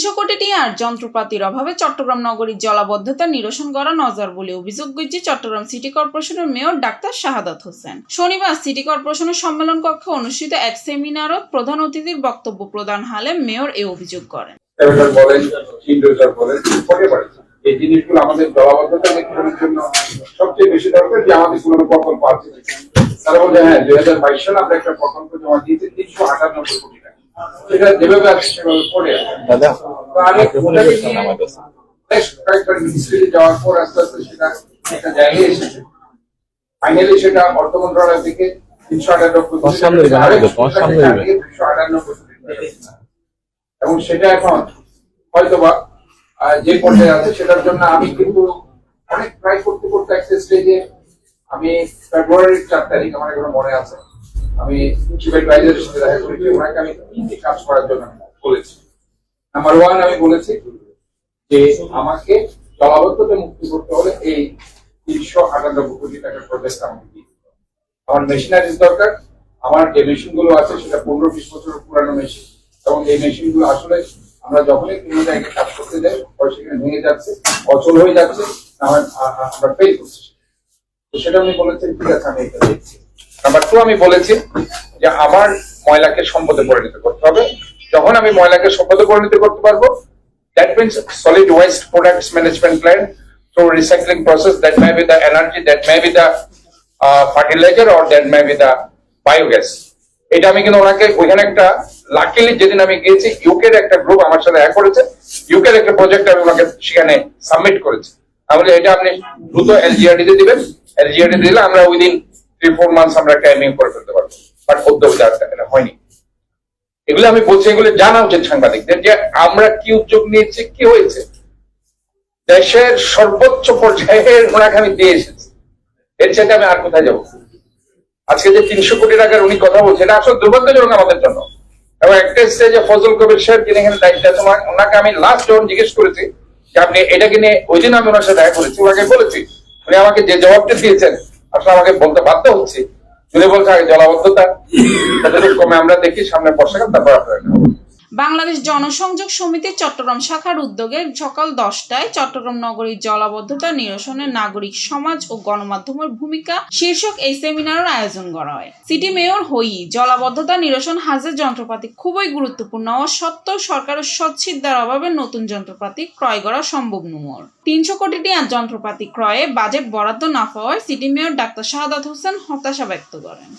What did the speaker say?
তিনশো কোটি টিয়ার যন্ত্রপাতির অভাবে চট্টগ্রাম নগরীর জলাবদ্ধতা নিরসন করা নজর বলে অভিযোগ করছে চট্টগ্রাম সিটি কর্পোরেশনের মেয়র ডাক্তার শাহাদাত হোসেন। শনিবার সিটি কর্পোরেশনের সম্মেলন কক্ষে অনুষ্ঠিত এক সেমিনারত প্রধান অতিথির বক্তব্য প্রদান হালে মেয়র এ অভিযোগ করেন। এই জিনিসগুলো আমাদের জলাবদ্ধতা নিয়ন্ত্রণের জন্য সবচেয়ে বেশি দরকার যে আমাদের প্রকল্প আছে। তারা বলছে হ্যাঁ দুই হাজার বাইশ সালে আমরা একটা প্রকল্প জমা দিয়েছি তিনশো আটানব্বই কোটি টাকা। সেটা যেভাবে আছে সেভাবে করে আছে। দাদা আমি মাইক্রোফোনে ওটাকে বলছেন নিয়ে আমার কাছে বেশ কয়েকবার মিনিস্ট্রিতে যাওয়ার পর আস্তে আস্তে সেটা একটা জায়গায় এসেছে। ফাইনালি সেটা অর্থ মন্ত্রণালয় থেকে তিনশো আটানব্বই। দুশো আটানব্বই এবং সেটা এখন হয়তোবা যে পর্যায়ে আছে সেটার জন্য আমি কিন্তু অনেক ট্রাই করতে করতে একটা স্টেজে আমি ফেব্রুয়ারির চার তারিখ আমার এখনও মনে আছে। আমি চিফ অ্যাডভাইজারের সাথে দেখা করেছি ওনাকে আমি তিনটি কাজ করার জন্য বলেছি। নাম্বার ওয়ান আমি বলেছি যে আমাকে জলাবদ্ধতা মুক্তি করতে হলে এই তিনশো আটানব্বই কোটি টাকার প্রজেক্ট আমাকে। আমার মেশিনারিজ দরকার, আমার যে মেশিনগুলো আছে সেটা পনেরো বিশ বছর পুরানো মেশিন এবং এই মেশিনগুলো আসলে আমরা যখনই কোনো জায়গায় কাজ করতে যাই হয় সেখানে ভেঙে যাচ্ছে, অচল হয়ে যাচ্ছে, আমার ফেল করছি। তো সেটা আমি বলেছি, ঠিক আছে, আমি এটা দেখছি। নাম্বার টু আমি বলেছি যে আমার ময়লাকে সম্পদে পরিণত করতে হবে। যখন আমি ময়লাকে সম্পদে পরিণত করতে পারব that means solid waste products management plan through recycling process that may be the energy that may be the fertilizer or that may be the biogas. এটা আমি কিন্তু ওনাকে ওইখানে একটা লাকিলি যেদিন আমি গিয়েছি ইউকের একটা গ্রুপ আমার সাথে এক করেছে। ইউকের একটা প্রজেক্ট আমি ওনাকে সেখানে সাবমিট করেছি। আমি এটা আপনি দ্রুত এলজিআরডি তে দিবেন। এলজিআরডি দিলে আমরা উইদিন থ্রি ফোর মান্থস আমরা একটা করে ফেলতে পারব। বাট উদ্যোগ এটা হয়নি। এগুলো আমি বলছি, এগুলো জানা উচিত সাংবাদিকদের যে আমরা কি উদ্যোগ নিয়েছি, কি হয়েছে। দেশের সর্বোচ্চ পর্যায়ে ওনাকে আমি দিয়ে এসেছি। এর চাইতে আমি আর কোথায় যাব? আজকে যে তিনশো কোটি টাকার উনি কথা বলছেন, এটা আসলে দুর্ভাগ্যজনক আমাদের জন্য। এবং একটা স্টেজে ফজল কবির সাহেব যিনি এখানে দায়িত্ব ওনা- ওনাকে আমি লাস্ট যখন জিজ্ঞেস করেছি যে আপনি এটাকে নিয়ে, ওই দিন আমি ওনার সাথে দেখা করেছি, ওনাকে বলেছি, উনি আমাকে যে জবাবটা দিয়েছেন, আসলে আমাকে বলতে বাধ্য হচ্ছে। যদি বলছে আগে জলাবদ্ধতা কমে আমরা দেখি সামনে বর্ষাকাল তারপর আপনারা বাংলাদেশ জনসংযোগ সমিতির চট্টগ্রাম শাখার উদ্যোগে সকাল দশটায় চট্টগ্রাম নগরীর জলাবদ্ধতা নিরসনে নাগরিক সমাজ ও গণমাধ্যমের ভূমিকা শীর্ষক এই সেমিনারের আয়োজন করা হয়। সিটি মেয়র হই, জলাবদ্ধতা নিরসন হাজের যন্ত্রপাতি খুবই গুরুত্বপূর্ণ হওয়া সত্ত্বেও সরকারের সচ্ছিদ্ধার অভাবে নতুন যন্ত্রপাতি ক্রয় করা সম্ভব নয় তিনশো কোটি টাকার যন্ত্রপাতি ক্রয়ে বাজেট বরাদ্দ না পাওয়ায় city mayor doctor Shahadat Hossain হতাশা ব্যক্ত করেন।